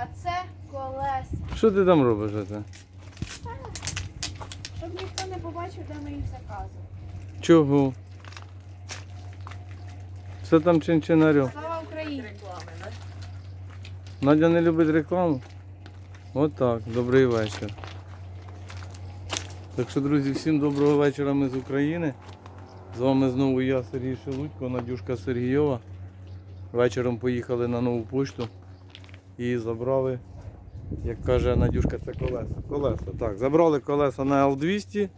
А це колеса. Що ти там робиш? оце? Щоб ніхто не побачив, де ми їх заказували. Чого? Все там чинчинарем. Слава Україні! Надя не любить рекламу. От так, добрий вечір. Так що, друзі, всім доброго вечора ми з України. З вами знову я, Сергій Шелудько, Надюшка Сергійова. Вечором поїхали на нову пошту і забрали, як каже Надюшка, це колеса. Колеса, так. Забрали колеса на L200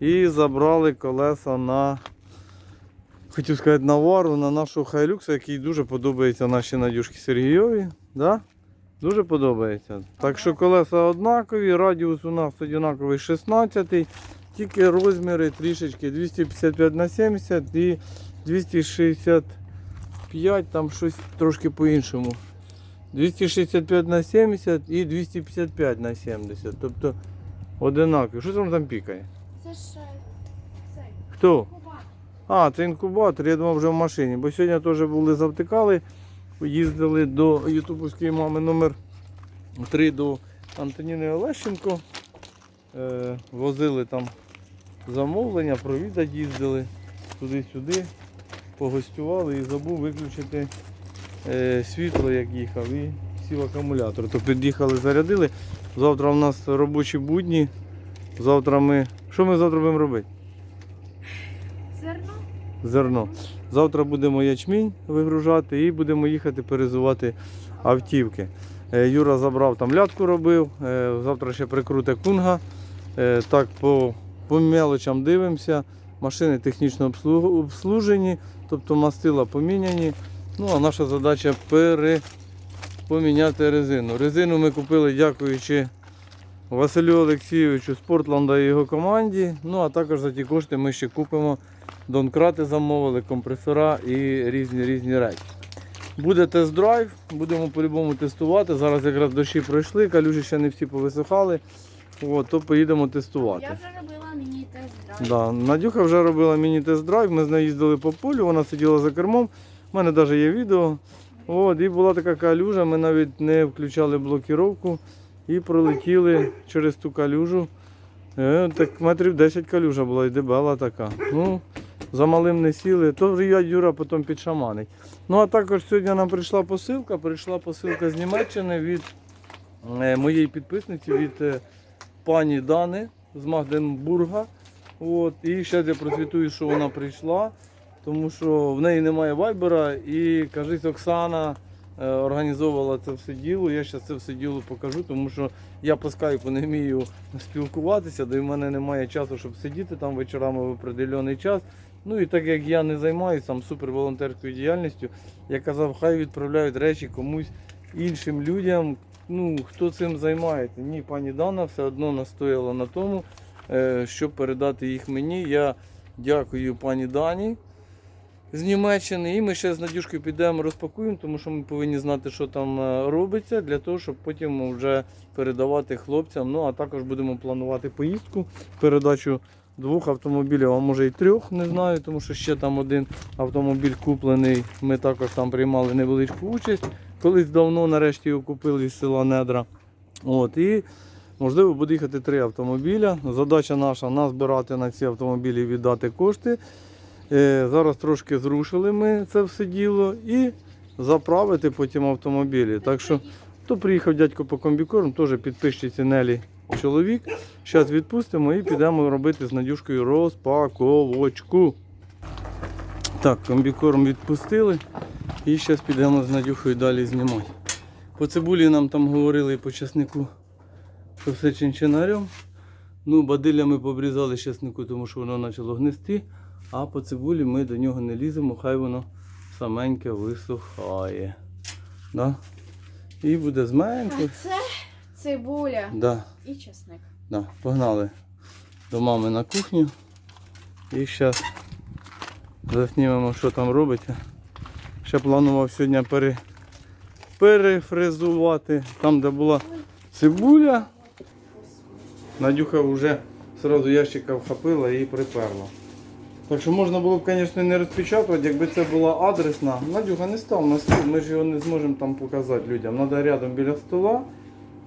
і забрали колеса на, хотів сказати, на вару, на нашого Хайлюкса, який дуже подобається нашій Надюшці Сергійові. Да? Дуже подобається. Так що колеса однакові, радіус у нас однаковий 16, тільки розміри трішечки 255 на 70 і 265, там щось трошки по-іншому. 265 на 70 і 255 на 70. Тобто одинакові. Що там там пікає? Це ж е, цей Хто? А, це інкубатор, я думав вже в машині. Бо сьогодні теж були завтикали, їздили до ютубовської мами номер 3 до Антоніни Олещенко. Е, возили там замовлення, провідати їздили туди-сюди, погостювали і забув виключити світло, як їхав, і сів акумулятор. То під'їхали, зарядили. Завтра у нас робочі будні. Завтра ми. Що ми завтра будемо робити? Зерно. зерно. Завтра будемо ячмінь вигружати і будемо їхати перезувати автівки. Е, Юра забрав там лятку робив, е, завтра ще прикруте кунга. Е, Так, по, по мелочам дивимося. Машини технічно обслужені, тобто мастила поміняні. Ну, а наша задача пере... поміняти резину. Резину ми купили, дякуючи Василю Олексійовичу Спортланда і його команді. Ну, а також за ті кошти ми ще купимо донкрати замовили, компресора і різні різні речі. Буде тест-драйв, будемо по-любому тестувати. Зараз якраз дощі пройшли, калюжі ще не всі повисихали. От, то поїдемо тестувати. Я вже робила мені тест-драйв. Да. Надюха вже робила міні-тест-драйв, ми з нею їздили по полю, вона сиділа за кермом. У мене навіть є відео. От, і була така калюжа, ми навіть не включали блокіровку і пролетіли через ту калюжу. Е, так метрів 10 калюжа була і дебела така. Ну, за малим не сіли, то я Юра потім підшаманить. Ну а також сьогодні нам прийшла посилка. Прийшла посилка з Німеччини від е, моєї підписниці, від е, пані Дани з Магденбурга. От, і зараз я процвітую, що вона прийшла, тому що в неї немає вайбера і кажись, Оксана е, організовувала це все діло. Я зараз це все діло покажу, тому що я по скайпу не вмію спілкуватися, де в мене немає часу, щоб сидіти там вечорами в определений час. Ну і так як я не займаюся там суперволонтерською діяльністю, я казав, хай відправляють речі комусь іншим людям. Ну, хто цим займається? Ні, пані Дана все одно настояла на тому, е, щоб передати їх мені. Я дякую пані Дані з Німеччини. І ми ще з Надюшкою підемо розпакуємо, тому що ми повинні знати, що там е, робиться, для того, щоб потім вже передавати хлопцям. Ну а також будемо планувати поїздку, передачу двох автомобілів, а може і трьох, не знаю, тому що ще там один автомобіль куплений. Ми також там приймали невеличку участь. Колись давно нарешті його купили з села Недра. От, і можливо буде їхати три автомобіля. Задача наша назбирати на ці автомобілі віддати кошти. Е, зараз трошки зрушили ми це все діло і заправити потім автомобілі. Так що то приїхав дядько по комбікорм, теж підписчиці Нелі чоловік. Зараз відпустимо і підемо робити з Надюшкою розпаковочку. Так, комбікорм відпустили. І зараз підемо з Надюхою далі знімати. По цибулі нам там говорили по чеснику, що все чинчинарем. Ну, бадилля ми побрізали з чеснику, тому що воно почало гнисти. А по цибулі ми до нього не ліземо, хай воно саменьке висухає. Да? І буде зменько. А це цибуля Да, і чесник. да. Погнали до мами на кухню. І зараз заснімемо, що там робиться. Ще планував сьогодні пере... перефрезувати. Там, де була цибуля, Надюха вже одразу ящика вхопила і приперла. Так що можна було б, звісно, не розпечатувати, якби це була адресна. Надюха не став на стіл, ми ж його не зможемо там показати людям. Треба рядом біля стола.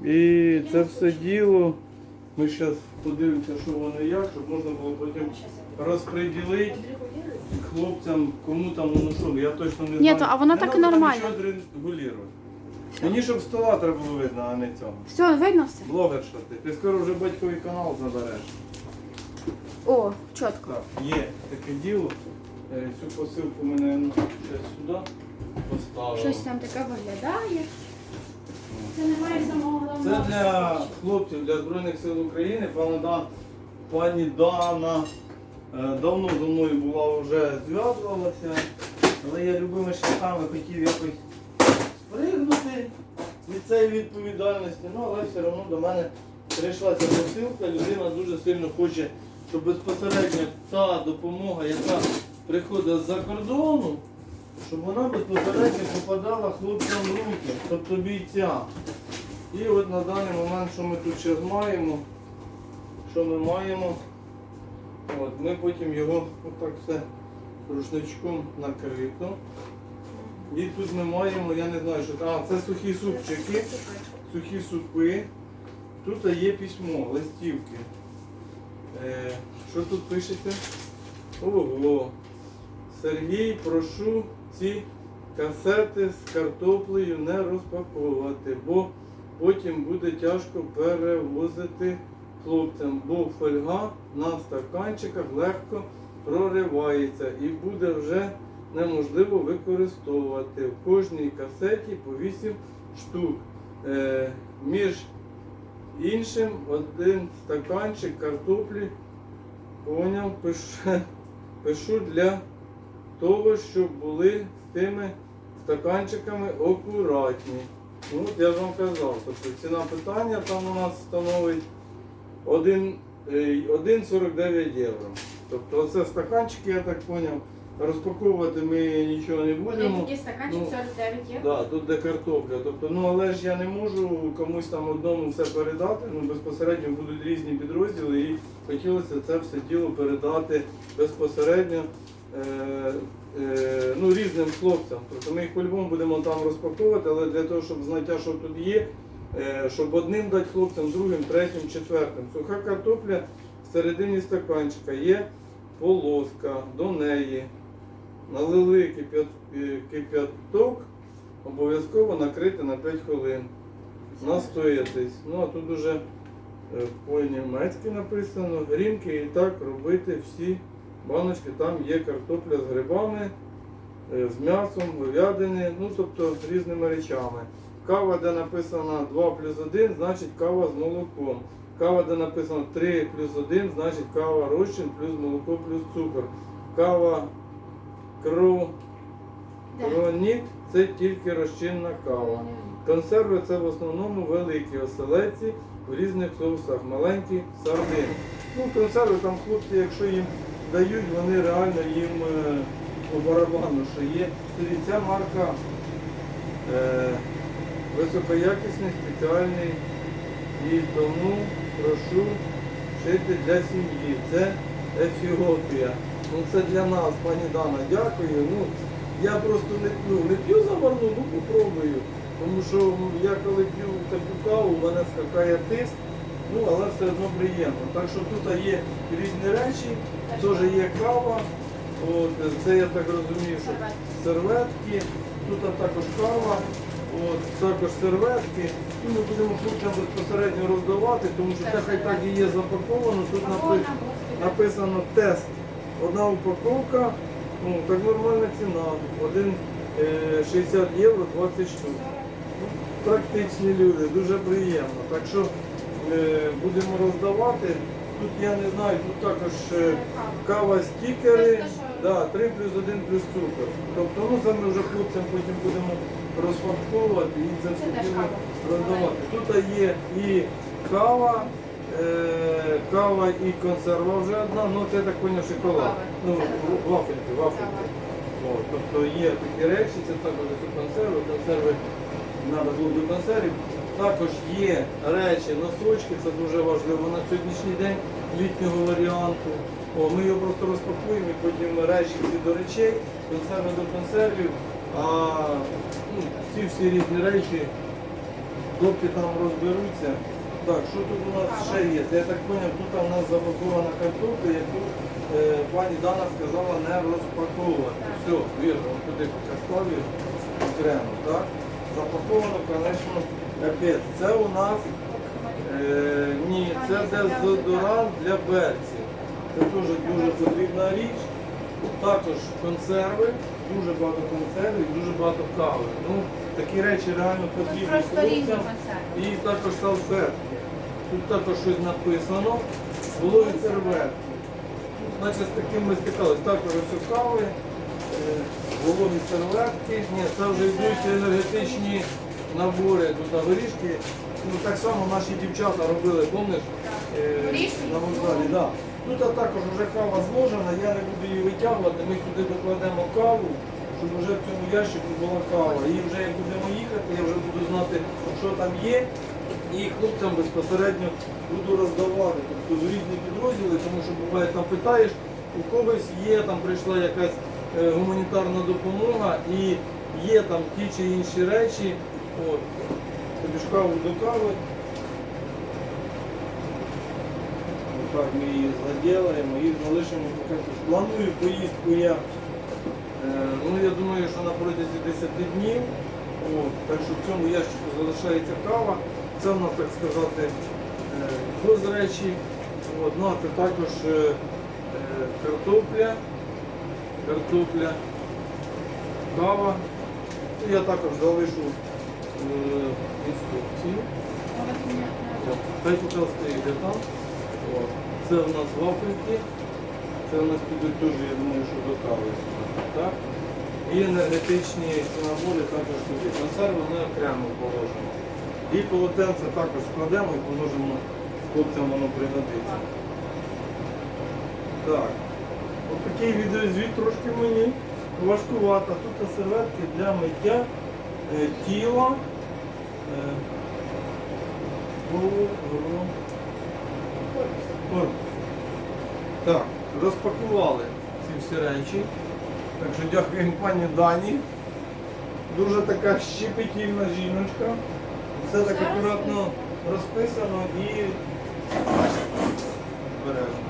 І це все діло. Ми зараз подивимося, що воно як, щоб можна було потім розподілити хлопцям, кому там воно що. Я точно не Ні, знаю. то, а воно Не так і нормально. нічого регулювати. Мені щоб стола треба було видно, а не цього. Все, видно все? Блогер що ти. Ти скоро вже батьковий канал забереш. О, чітко. Так, є таке діло. Е, Цю посилку ми, мабуть, ще сюди поставили. Щось там таке виглядає. Це немає самого Це головного. для хлопців, для Збройних сил України. Пані, Да- пані Дана е, давно зі мною була вже зв'язувалася, але я любими шляхами хотів якось спригнути від цієї відповідальності, ну але все одно до мене прийшла ця посилка. Людина дуже сильно хоче, щоб безпосередньо та допомога, яка приходить з-за кордону, щоб вона безпосередньо попадала хлопцям в руки, тобто бійцям. І от на даний момент, що ми тут зараз маємо, що ми маємо, от, ми потім його отак все рушничком накрито. І тут ми маємо, я не знаю, що це. А, це сухі супчики, сухі супи. Тут є письмо, листівки. Е, що тут пишеться? Ого. Сергій, прошу ці касети з картоплею не розпаковувати, бо потім буде тяжко перевозити хлопцям, бо фольга на стаканчиках легко проривається і буде вже неможливо використовувати. В кожній касеті по 8 штук. Е, між іншим один стаканчик картоплі поняв, пишу, пишу для того, щоб були з тими стаканчиками акуратні. Ну, от я ж вам казав, тобто ціна питання там у нас становить е, 1,49 євро. Тобто оце стаканчики, я так зрозумів. Розпаковувати ми нічого не будемо. такий стаканчик Ну, 49 є. Да, тут де картопля. Тобто, ну але ж я не можу комусь там одному все передати. Ну безпосередньо будуть різні підрозділи, і хотілося це все діло передати безпосередньо е, е, ну, різним хлопцям. Тобто ми їх по-любому будемо там розпаковувати, але для того, щоб знаття, що тут є, е, щоб одним дати хлопцям, другим, третім, четвертим. Суха картопля всередині стаканчика є полоска до неї. Налили е, кип'яток, обов'язково накрити на 5 хвилин. Настоятись. Ну а тут уже е, по-німецьки написано. Грінки і так робити всі баночки. Там є картопля з грибами, е, з м'ясом, говядини, ну тобто з різними речами. Кава, де написано 2 плюс 1, значить кава з молоком. Кава, де написано 3 плюс 1, значить кава розчин плюс молоко плюс цукор. Кава кров, Де? кроніт це тільки розчинна кава. Консерви це в основному великі оселеці в різних соусах, маленькі сардини. Ну, консерви там хлопці, якщо їм дають, вони реально їм е, по барабану, що є. Ця марка е, високоякісний, спеціальний і тому прошу шити для сім'ї. Це Ефіопія. Ну це для нас, пані Дана, дякую. Ну, я просто не, ну, не п'ю заварну, ну попробую. Тому що я коли п'ю таку каву, у мене скакає тиск, ну але все одно приємно. Так що тут є різні речі, теж є кава. От, це я так розумію, що серветки, тут також кава, от, також серветки. І ми будемо хлопцям безпосередньо роздавати, тому що це хай так і є запаковано. Тут написано написано тест. Одна упаковка, ну так нормальна ціна. Один е, 60 євро 20 штук. Ну, Практичні люди, дуже приємно. Так що е, будемо роздавати. Тут я не знаю, тут також е, кава стікери. Да, 3 плюс 1 плюс цукор. Тобто ну, це ми вже хлопцям потім будемо розфасовувати і це роздавати. Тут є і кава, е, кава і консерва вже одна, ну це так зрозумів, шоколад. Ну, вафельки, вафельки. От, тобто є такі речі, це також консерви, консерви треба було до консервів. Також є речі, носочки, це дуже важливо на сьогоднішній день літнього варіанту. О, ми його просто розпакуємо і потім речі всі до речей, консерви до консервів, а ну, всі всі різні речі, хлопці там розберуться. Так, що тут у нас ще є? Я так зрозумів, тут у нас запакована картопля, яку е, пані Дана сказала не розпаковувати. Все, вірно, туди поставив окремо, так? Запаковано, звісно, капець. Це у нас е, ні, це дезодорант для берців. Це теж дуже потрібна річ. Також консерви, дуже багато консервів, дуже багато кави. Ну, такі речі реально потрібні. І також салфетки. Тут також щось написано. Вологі серветки. Значить, з таким ми стикались. Також ось кави, е, вологі серветки. Ні, це вже йдуть енергетичні набори, тут на виріжки. Ну, так само наші дівчата робили, помниш? Е, на вокзалі, да. Тут а також вже кава зложена, я не буду її витягувати, ми сюди докладемо каву, щоб вже в цьому ящику була кава. І вже як будемо їхати, я вже буду знати, що там є, і хлопцям безпосередньо буду роздавати. Тобто в різні підрозділи, тому що буває там питаєш, у когось є, там прийшла якась е, гуманітарна допомога і є там ті чи інші речі. От. Тобі ж каву до кави. Так, ми її заділаємо і залишимо поки. Планую поїздку я. е, Ну, я думаю, що на протязі 10 днів. От, так що в цьому ящику залишається кава. Це в нас, так сказати, е, речі. От, ну, це також е, е, картопля, картопля, кава. Я також залишу інструкцію. Хай стоїть де там. Це в нас вафельки. Це в нас підуть теж, я думаю, що до кави. Так? І енергетичні набори також туди. Консерви ми окремо положимо. І полотенце також складемо і положимо хлопцям воно пригодиться. Так. Ось такий відеозвіт трошки мені важкувато. Тут серветки для миття е, тіла. Е. Так, розпакували ці всі речі. Так що дякуємо пані Дані. Дуже така щепетільна жіночка. Все так акуратно розписано і збережено.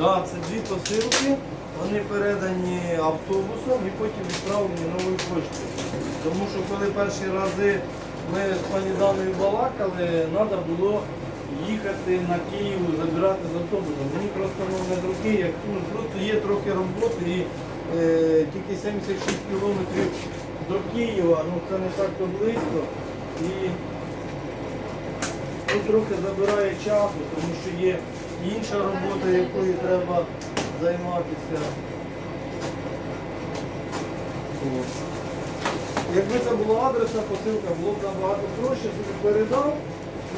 Да, це дві посилки. Вони передані автобусом і потім відправлені новою поштою. Тому що коли перші рази ми з пані Даною балакали, треба було їхати на Київ, забирати з автобусом. Мені просто не руки, як ну, просто є трохи роботи і е, тільки 76 кілометрів до Києва, ну це не так то близько. І ну, трохи забирає часу, тому що є інша робота, якою треба займатися. Якби це була адресна посилка, було б набагато проще, собі передав,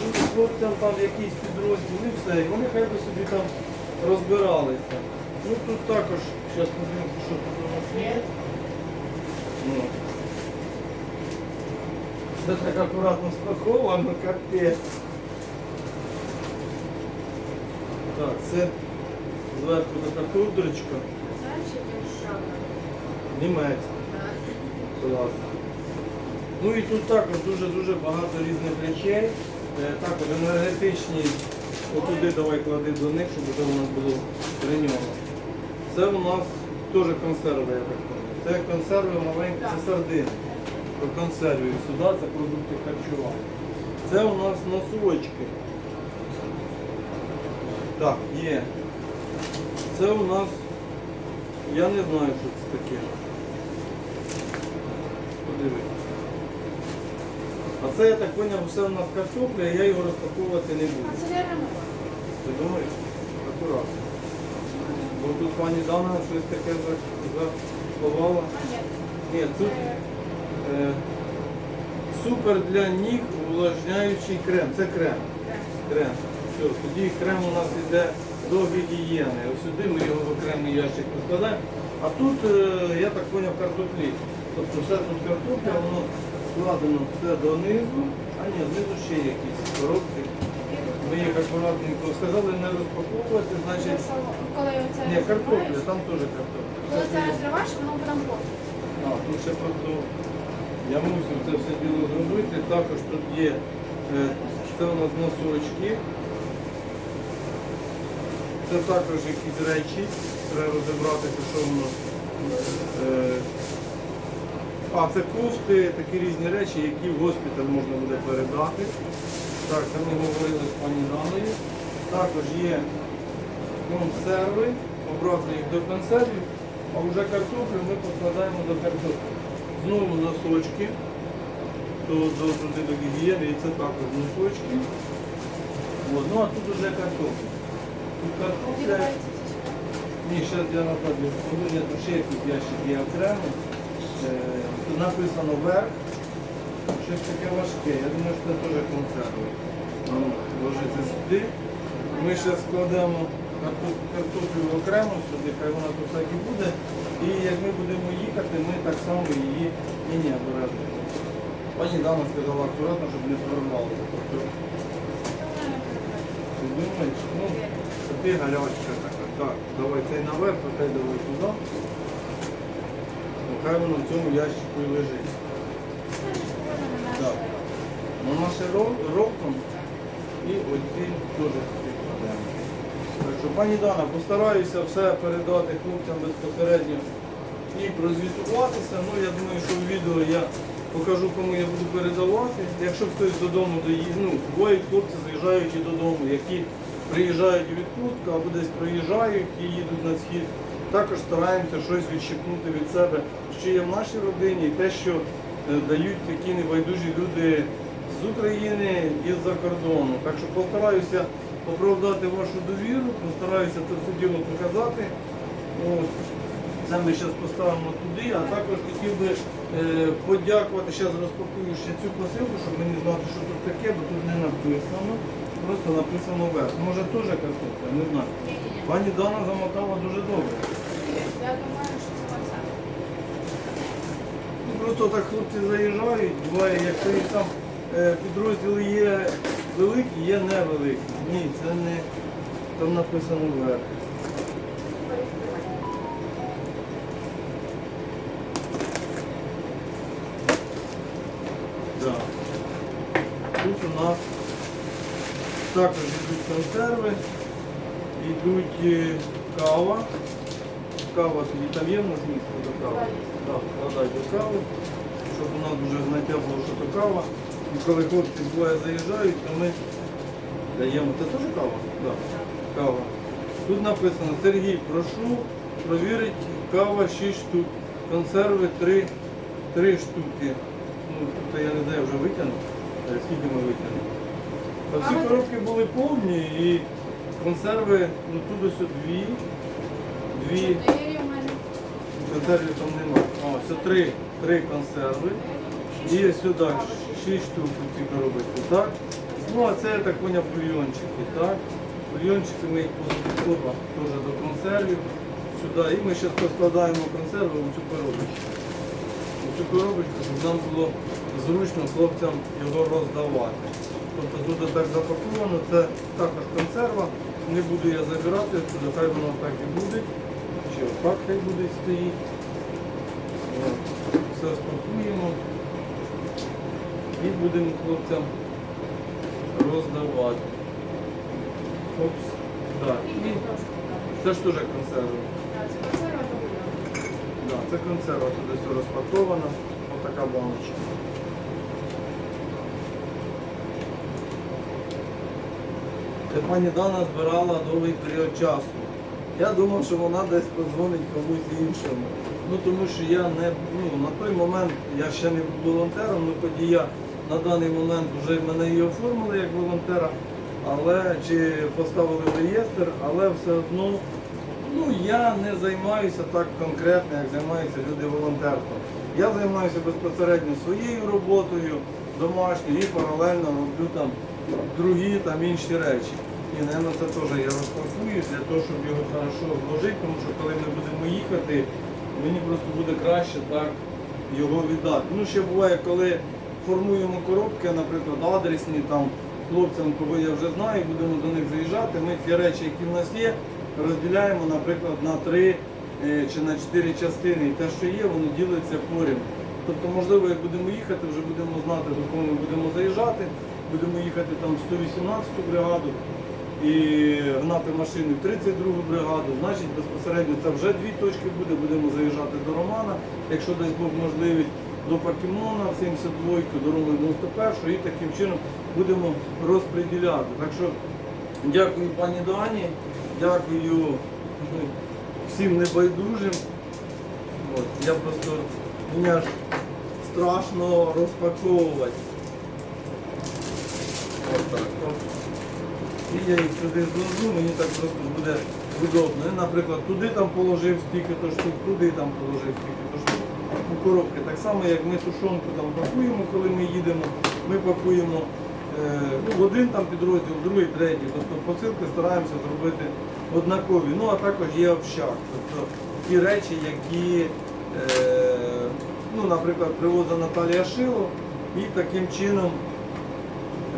ну, хлопцям там якийсь підрозділ і все, і вони хай би собі там розбиралися. Ну тут також, зараз подивимося, що тут у нас є. Все так акуратно спаковано, капець. Так, це зверху така ковдрочка, німецька. Клас. Ну і тут також дуже-дуже багато різних речей. Е, Також енергетичні, отуди давай клади до них, щоб це у нас було при ньому. Це у нас теж консерви, я так розумію. Це консерви маленькі, це сардини. Про консервів сюди це продукти харчування. Це у нас носочки. Так, є. Це у нас, я не знаю, що це таке. Подивись. А це я так зрозумів, все у нас картопля, я його розпаковувати не буду. А це реально. Ти думаєш? Акуратно. Бо тут пані Дана щось таке за- заховала. Ні, тут е, супер для ніг увлажняючий крем. Це крем. Крем. Все, тоді крем у нас йде до гігієни. Ось сюди ми його в окремий ящик покладаємо. А тут, е, я так зрозумів, картоплі. Тобто все тут картопля, воно складено все донизу. А ні, знизу ще якісь коробки. Ми їх акуратненько сказали не розпаковувати, значить. Коли оце Ні, картопля, там теж картопля. Коли це розриваєш, воно потім. А, тут ще просто я мусив це все діло зробити. Також тут є е, це у нас носочки. Це також якісь речі. Треба розібратися, що воно. Е, а, це кофти, такі різні речі, які в госпіталь можна буде передати. Так, це ми говорили з пані Ганою. Також є консерви, обратно їх до консервів, а вже картоплю ми покладаємо до картоплі. Знову носочки, то туди до гігієни, і це також носочки. От, ну а тут вже картопля. Тут картопля. Ні, зараз я. Подивлюся, тут ще якийсь ящик є окремо. Е, Тут написано верх. Щось таке важке. Я думаю, що це теж консерви. Ну, Ложиться сюди. Ми ще складемо картоплю окремо сюди, хай вона тут так і буде. І як ми будемо їхати, ми так само її ні, ні, обережно. Пані Дана сказала акуратно, щоб не прорвалося. Тобто, ти думаєш, ну, ти гарячка така. Так, давай цей наверх, а цей давай туди. Ну, Хай воно в цьому ящику і лежить. Так. Ну, наше роком і оці теж що, пані Дана, постараюся все передати хлопцям безпосередньо і прозвітуватися. Ну, я думаю, що в відео я покажу, кому я буду передавати. Якщо хтось додому доїде, ну, бувають хлопці заїжджають і додому, які приїжджають у відпустку або десь проїжджають і їдуть на схід. Також стараємося щось відщипнути від себе, що є в нашій родині, і те, що е, дають такі небайдужі люди з України і з-за кордону. Так що постараюся оправдати вашу довіру, постараюся це все діло показати. От. Це ми зараз поставимо туди, а також хотів би е, подякувати, зараз розпакую ще цю посилку, щоб мені знати, що тут таке, бо тут не написано. Просто написано верх. Може теж картопля, не знаю. Пані Дана замотала дуже добре. Я думаю, що це консерв. Ну, Просто так хлопці заїжджають, буває, якщо їх там е, підрозділи є великі, є невеликі. Ні, це не там написано верх. Да. Тут у нас також йдуть консерви, йдуть е, кава. Кава тоді там є в нас місце до кави. Так, вкладай до кави, щоб у нас вже знаття було, що то кава. І коли хлопці двоє заїжджають, то ми даємо. Це теж кава? Да. Кава. Тут написано, Сергій, прошу провірити кава 6 штук, консерви 3, 3 штуки. Ну, Тобто я не знаю, вже витягнув. Е, скільки ми витягнемо. А всі коробки були повні і консерви, ну тут ось дві. Дві. Консервів там немає. О, все три, три консерви. І сюди далі. 6 штук ці коробочки, так? Ну а це так поняв бульйончики, так? Бульйончики ми їх позитова теж до консервів. Сюди. І ми зараз поскладаємо консерви у цю коробочку. У цю коробочку, щоб нам було зручно хлопцям його роздавати. Тобто тут так запаковано, це також консерва. Не буду я забирати, хай воно так і буде. Ще отак хай буде стоїть. Все спакуємо і будемо хлопцям роздавати. Опс. Так. І це ж теж консерва. Так, Це консерва то бульйон. Да, це консерва, туди все розпаковано. Отака баночка. Це пані Дана збирала довгий період часу. Я думав, що вона десь подзвонить комусь іншому. Ну тому що я не ну, на той момент я ще не був волонтером, ну тоді я на даний момент вже мене і оформили як волонтера, але чи поставили реєстр, але все одно ну, я не займаюся так конкретно, як займаються люди волонтерством. Я займаюся безпосередньо своєю роботою, домашньою і паралельно роблю там другі там інші речі. І, напевно, це теж я розпакую для того, щоб його хорошо зложити, тому що коли ми будемо їхати, мені просто буде краще так його віддати. Ну, ще буває, коли формуємо коробки, наприклад, адресні, там хлопцям, кого я вже знаю, будемо до них заїжджати. Ми ті речі, які в нас є, розділяємо, наприклад, на три е, чи на чотири частини. І те, що є, воно ділиться поряд. Тобто, можливо, як будемо їхати, вже будемо знати, до кого ми будемо заїжджати. Будемо їхати там в 118-ту бригаду і гнати машини в 32-гу бригаду. Значить, безпосередньо це вже дві точки буде. Будемо заїжджати до Романа, якщо дасть Бог можливість, до Пакімона 72-ку, до Роми 91-го і таким чином будемо розподіляти. Так що дякую пані Дані, дякую всім небайдужим. От, я просто мені аж страшно розпаковувати. От так. І я їх сюди зложу, мені так просто буде удобно. Наприклад, туди там положив стільки то штук, туди там положив стільки у коробки. Так само, як ми тушонку там пакуємо, коли ми їдемо, ми пакуємо е, ну, один там підрозділ, другий, третій. Тобто посилки стараємося зробити однакові. Ну а також є общак. Тобто ті речі, які, е, ну, наприклад, привозила Наталія Шило, і таким чином.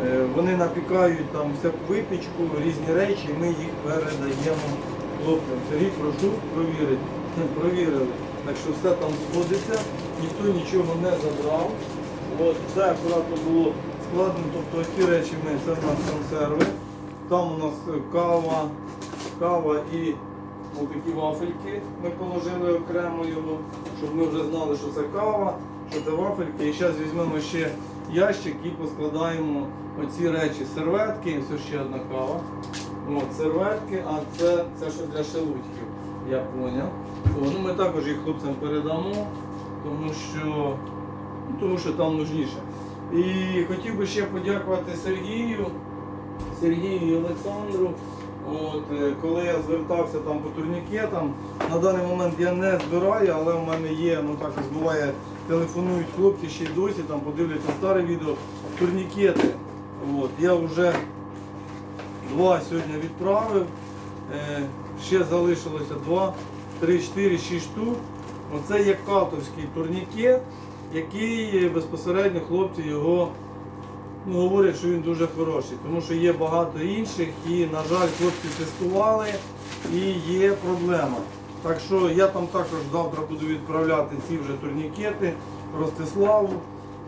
Е, Вони напікають там всяку випічку, різні речі, ми їх передаємо хлопцям. Сергій, прошу провірити. Провірили. Так що все там сходиться, ніхто нічого не забрав. От, все акуратно було складено, тобто ті речі ми, це в нас консерви. Там у нас кава, кава і отакі вафельки ми положили окремо його, щоб ми вже знали, що це кава, що це вафельки. І зараз візьмемо ще ящик і поскладаємо оці речі. Серветки, ось ще одна кава. От, серветки, а це, це що для шелудьків, я. О, ну ми також їх хлопцям передамо, тому що, ну, тому що там нужніше. І хотів би ще подякувати Сергію, Сергію і Олександру. От, е, коли я звертався там по турнікетам, на даний момент я не збираю, але в мене є, ну також буває, телефонують хлопці ще й досі, там подивляться старе відео, турнікети. От, я вже два сьогодні відправив. Е, ще залишилося два, три, чотири, шість штук. Оце є катовський турнікет, який безпосередньо хлопці його ну, говорять, що він дуже хороший, тому що є багато інших і, на жаль, хлопці тестували і є проблема. Так що я там також завтра буду відправляти ці вже турнікети Ростиславу.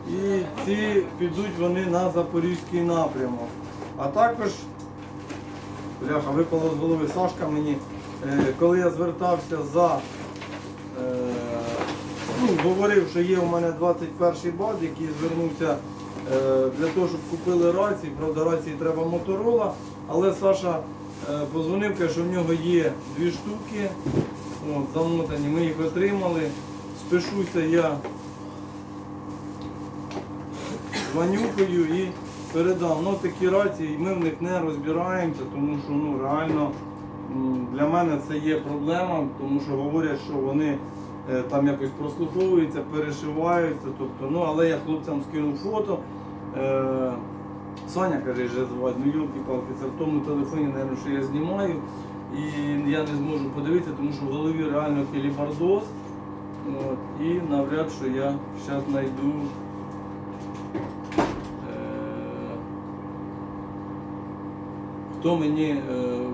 І ці підуть вони на Запорізький напрямок. А також, бляха, випало з голови Сашка мені, е, коли я звертався за е, ну, говорив, що є у мене 21 бат, який звернувся е, для того, щоб купили рації. Правда, рації треба моторола. Але Саша позвонив, каже, що в нього є дві штуки. От, замотані, ми їх отримали. Спишуся я з Ванюкою і передам. Ну такі рації, ми в них не розбираємося, тому що ну, реально для мене це є проблема, тому що говорять, що вони е, там якось прослуховуються, перешиваються. Тобто, ну, але я хлопцям скинув фото. Е, Саня каже, що звати, ну йолки-палки, це в тому телефоні, мабуть, що я знімаю. І я не зможу подивитися, тому що в голові реально хелібардоз. От, і навряд, що я зараз знайду. Хто мені е,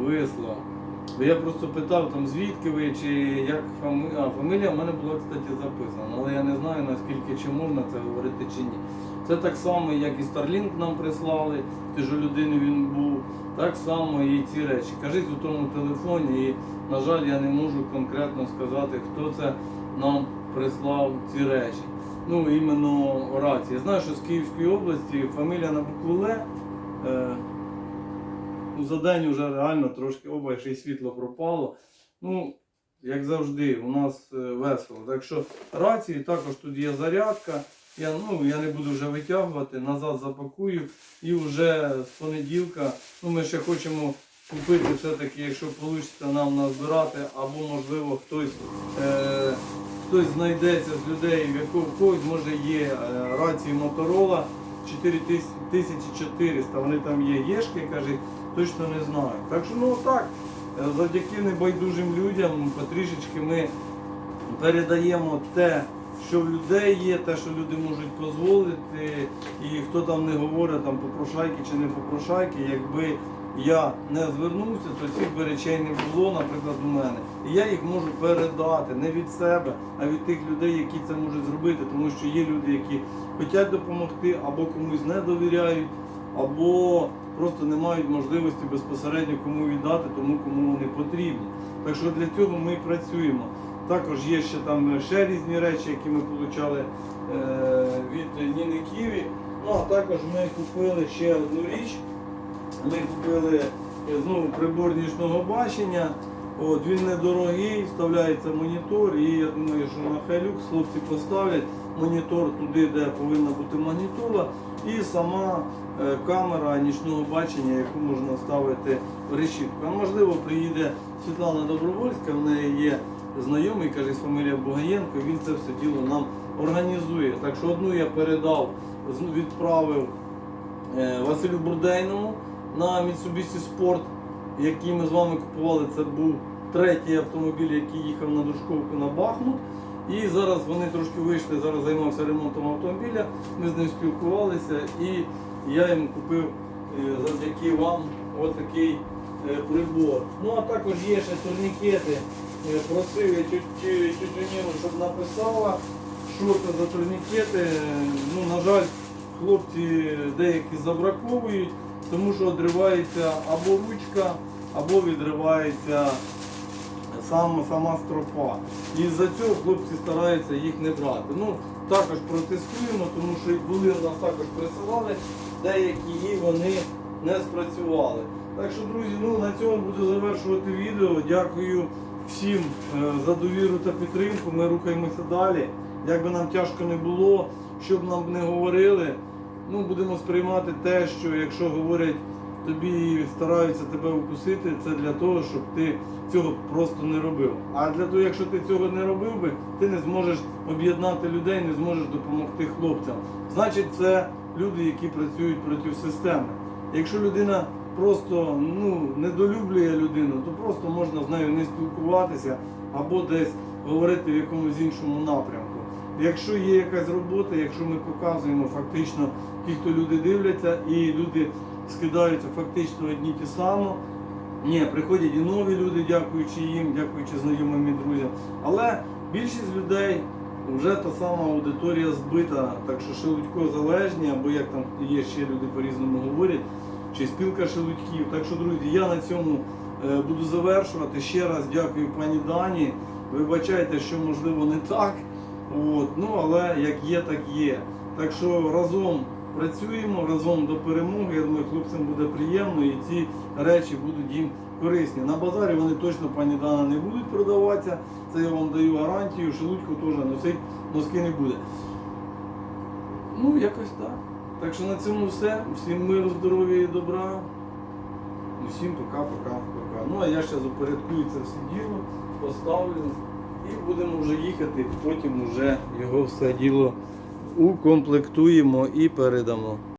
вислав. Бо я просто питав, там, звідки ви, чи як фамилія. А, фамілія в мене була, кстати, записана, але я не знаю наскільки чи можна це говорити чи ні. Це так само, як і Starlink нам прислали, ти ж людини він був, так само і ці речі. Кажіть у тому телефоні, і, на жаль, я не можу конкретно сказати, хто це нам прислав ці речі. Ну, іменно рація. Я знаю, що з Київської області фамілія на букву Л. Ну, за день вже реально трошки оба ще й світло пропало. Ну, як завжди, у нас е, весело. Так що рації також тут є зарядка. Я, ну, я не буду вже витягувати, назад запакую і вже з понеділка ну, ми ще хочемо купити все-таки, якщо вийде нам назбирати, або можливо хтось, е, хтось знайдеться з людей, в якого когось може є е, рації Моторола 4400, вони там є єшки, каже, точно не знаю. Так що ну так, е, завдяки небайдужим людям потрішечки ми передаємо те, що в людей є, те, що люди можуть дозволити, і хто там не говорить там попрошайки чи не попрошайки, якби я не звернувся, то цих би речей не було, наприклад, у мене. І я їх можу передати не від себе, а від тих людей, які це можуть зробити, тому що є люди, які хочуть допомогти, або комусь не довіряють, або просто не мають можливості безпосередньо кому віддати, тому кому вони потрібні. Так що для цього ми працюємо. Також є ще там ще різні речі, які ми отримали е, від Ніни Ківі. Ну а також ми купили ще одну річ. Ми купили е, знову прибор нічного бачення. От, він недорогий, вставляється монітор, і я думаю, що на Hilux хлопці поставлять монітор туди, де повинна бути магнітола, і сама е, камера нічного бачення, яку можна ставити в решітку. А можливо, приїде Світлана Добровольська, в неї є знайомий, каже, фамілія Бугаєнко, він це все діло нам організує. Так що одну я передав, відправив е, Василю Бурдейному на Mitsubishi Sport, який ми з вами купували. Це був третій автомобіль, який їхав на Дружковку на Бахмут. І зараз вони трошки вийшли, зараз займався ремонтом автомобіля. Ми з ним спілкувалися і я йому купив е, завдяки вам отакий е, прибор. Ну а також є ще турнікети. Е, Просив я тютю тютю щоб написала, що це за турнікети. Ну, на жаль, хлопці деякі забраковують, тому що відривається або ручка, або відривається сам, сама стропа. І за цього хлопці стараються їх не брати. Ну, також протестуємо, тому що були нас також присилали деякі і вони не спрацювали. Так що, друзі, ну на цьому буду завершувати відео. Дякую всім е, за довіру та підтримку. Ми рухаємося далі. Як би нам тяжко не було, що б нам не говорили, ну будемо сприймати те, що якщо говорять тобі стараються тебе укусити, це для того, щоб ти цього просто не робив. А для того, якщо ти цього не робив би, ти не зможеш об'єднати людей, не зможеш допомогти хлопцям. Значить, це люди, які працюють проти системи. Якщо людина просто ну, недолюблює людину, то просто можна з нею не спілкуватися або десь говорити в якомусь іншому напрямку. Якщо є якась робота, якщо ми показуємо фактично ті, хто люди дивляться, і люди скидаються фактично одні ті само. Ні, приходять і нові люди, дякуючи їм, дякуючи знайомим і друзям. Але більшість людей вже та сама аудиторія збита, так що шелудько залежні, або як там є ще люди по-різному говорять, чи спілка шелудьків. Так що, друзі, я на цьому е, буду завершувати. Ще раз дякую пані Дані. Вибачайте, що можливо не так. От, ну, але як є, так є. Так що разом працюємо, разом до перемоги. Я думаю, хлопцям буде приємно і ці речі будуть їм корисні. На базарі вони точно, пані Дана, не будуть продаватися. Це я вам даю гарантію, шелудьку теж носить, носки не буде. Ну, якось так. Так що на цьому все. Всім миру, здоров'я і добра. Усім пока-пока. пока. Ну а я зараз упорядкую це все діло, поставлю і будемо вже їхати, потім вже його все діло укомплектуємо і передамо.